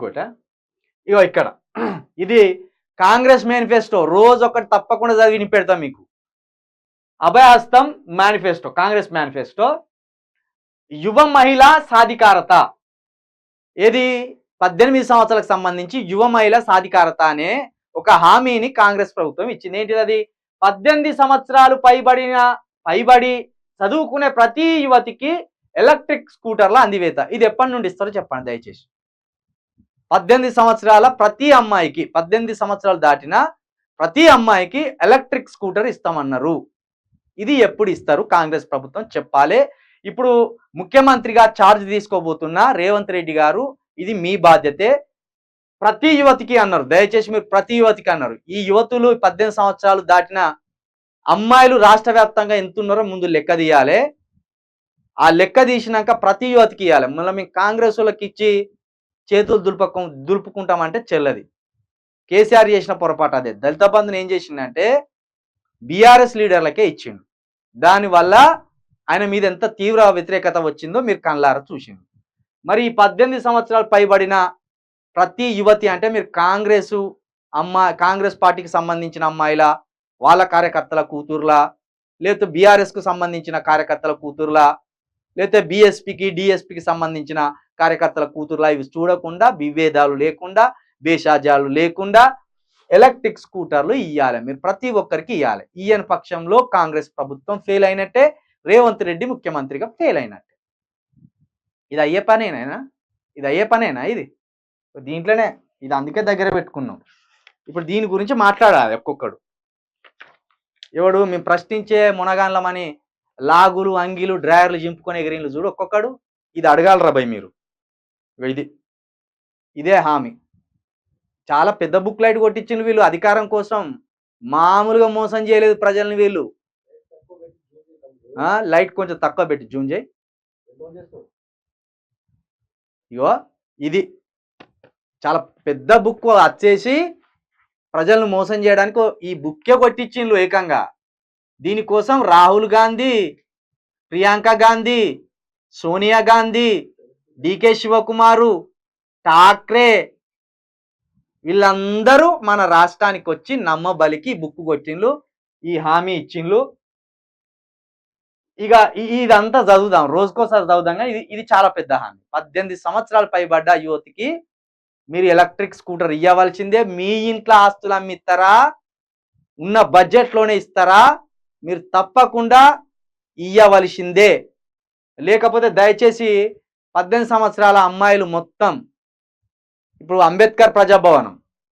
ఇంకోట. ఇగో ఇక్కడ. ఇది కాంగ్రెస్ మేనిఫెస్టో. రోజు ఒకటి తప్పకుండా చదివి పెడతాం మీకు. అభయహస్తం మేనిఫెస్టో కాంగ్రెస్ మేనిఫెస్టో. యువ మహిళా సాధికారత. ఏది? పద్దెనిమిది సంవత్సరాలకు సంబంధించి యువ మహిళ సాధికారత అనే ఒక హామీని కాంగ్రెస్ ప్రభుత్వం ఇచ్చింది. ఏంటిది అది? పద్దెనిమిది సంవత్సరాలు పైబడిన పైబడి చదువుకునే ప్రతి యువతికి ఎలక్ట్రిక్ స్కూటర్ల అందివేత. ఇది ఎప్పటి నుండి ఇస్తారో చెప్పండి దయచేసి. పద్దెనిమిది సంవత్సరాల ప్రతి అమ్మాయికి పద్దెనిమిది సంవత్సరాలు దాటిన ప్రతి అమ్మాయికి ఎలక్ట్రిక్ స్కూటర్ ఇస్తామన్నారు. ఇది ఎప్పుడు ఇస్తారు? కాంగ్రెస్ ప్రభుత్వం చెప్పాలి. ఇప్పుడు ముఖ్యమంత్రిగా ఛార్జ్ తీసుకోబోతున్న రేవంత్ రెడ్డి గారు ఇది మీ బాధ్యతే. ప్రతి యువతికి అన్నారు. దయచేసి మీరు ప్రతి యువతికి అన్నారు. ఈ యువతులు పద్దెనిమిది సంవత్సరాలు దాటిన అమ్మాయిలు రాష్ట్ర వ్యాప్తంగా ఎంతున్నారో ముందు లెక్క తీయాలి. ఆ లెక్క తీసినాక ప్రతి యువతికి ఇవ్వాలి మళ్ళీ మేము కాంగ్రెస్ వాళ్ళకి ఇచ్చి చేతులు దులుపక దులుపుకుంటామంటే చెల్లది. కేసీఆర్ చేసిన పొరపాటు అదే. దళిత బంధుని ఏం చేసిండంటే బీఆర్ఎస్ లీడర్లకే ఇచ్చిండు. దానివల్ల ఆయన మీద ఎంత తీవ్ర వ్యతిరేకత వచ్చిందో మీరు కళ్ళార చూసిండు మరి ఈ పద్దెనిమిది సంవత్సరాలు పైబడిన ప్రతి యువతి అంటే మీరు కాంగ్రెస్ అమ్మా కాంగ్రెస్ పార్టీకి సంబంధించిన అమ్మాయిల వాళ్ళ కార్యకర్తల కూతుర్లా లేకపోతే బీఆర్ఎస్కు సంబంధించిన కార్యకర్తల కూతుర్లా లేకపోతే బీఎస్పీకి డిఎస్పీకి సంబంధించిన కార్యకర్తల కూతురులా ఇవి చూడకుండా విభేదాలు లేకుండా భేషాజాలు లేకుండా ఎలక్ట్రిక్ స్కూటర్లు ఇవ్వాలి మీరు ప్రతి ఒక్కరికి ఇవ్వాలి ఈయన పక్షంలో కాంగ్రెస్ ప్రభుత్వం ఫెయిల్ అయినట్టే రేవంత్ రెడ్డి ముఖ్యమంత్రిగా ఫెయిల్ అయినట్టే. ఇది అయ్యే పనేనా ఇది అయ్యే పనేనా ఇది? దీంట్లోనే ఇది అందుకే దగ్గర పెట్టుకున్నాం. ఇప్పుడు దీని గురించి మాట్లాడాలి ఒక్కొక్కడు. ఎవడు? మేము ప్రశ్నించే మునగాన్లమని లాగులు అంగిలు డ్రాయర్లు చింపుకునే గ్రీన్లు చూడు ఒక్కొక్కడు. ఇది అడగాలరా భయ్ మీరు? ఇది ఇదే హామీ. చాలా పెద్ద బుక్ లైట్ కొట్టించిన వీళ్ళు అధికారం కోసం. మామూలుగా మోసం చేయలేదు ప్రజల్ని వీళ్ళు. లైట్ కొంచెం తక్కువ పెట్టి జూమ్ చేయి. ఇగో ఇది. చాలా పెద్ద బుక్ వచ్చేసి ప్రజలను మోసం చేయడానికి ఈ బుక్కే కొట్టించిండ్రు ఏకంగా. దీనికోసం రాహుల్ గాంధీ ప్రియాంక గాంధీ సోనియా గాంధీ డికే శివకుమారు ఠాక్రే వీళ్ళందరూ మన రాష్ట్రానికి వచ్చి నమ్మబలికి బుక్కు కొట్టిండ్లు ఈ హామీ ఇచ్చిండ్రు ఇక ఇదంతా చదువుదాం రోజుకోసారి చదువుదాం కానీ ఇది ఇది చాలా పెద్ద హామీ. పద్దెనిమిది సంవత్సరాలు పైబడ్డ యువతికి మీరు ఎలక్ట్రిక్ స్కూటర్ ఇవ్వవలసిందే మీ ఇంట్లో ఆస్తులు అమ్మిస్తారా ఉన్న బడ్జెట్లోనే ఇస్తారా మీరు తప్పకుండా ఇయ్యవలసిందే. లేకపోతే దయచేసి పద్దెనిమిది సంవత్సరాల అమ్మాయిలు మొత్తం ఇప్పుడు అంబేద్కర్ ప్రజాభవనం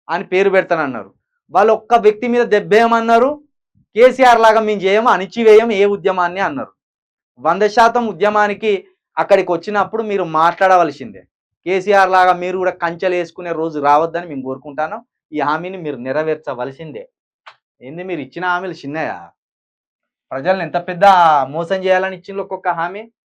అని పేరు పెడతానన్నారు. వాళ్ళు ఒక్క వ్యక్తి మీద దెబ్బేయమన్నారు కేసీఆర్ లాగా మేము చేయము అణిచివేయం ఏ ఉద్యమాన్ని అన్నారు. వంద శాతం ఉద్యమానికి అక్కడికి వచ్చినప్పుడు మీరు మాట్లాడవలసిందే. కేసీఆర్ లాగా మీరు కూడా కంచెలు వేసుకునే రోజు రావద్దని మేము కోరుకుంటాను. ఈ హామీని మీరు నెరవేర్చవలసిందే. ఏంది మీరు ఇచ్చిన హామీలు చిన్నయా? ప్రజల్ని ఎంత పెద్ద మోసం చేయాలని ఇచ్చిండ్రు ఒక్కొక్క హామీ?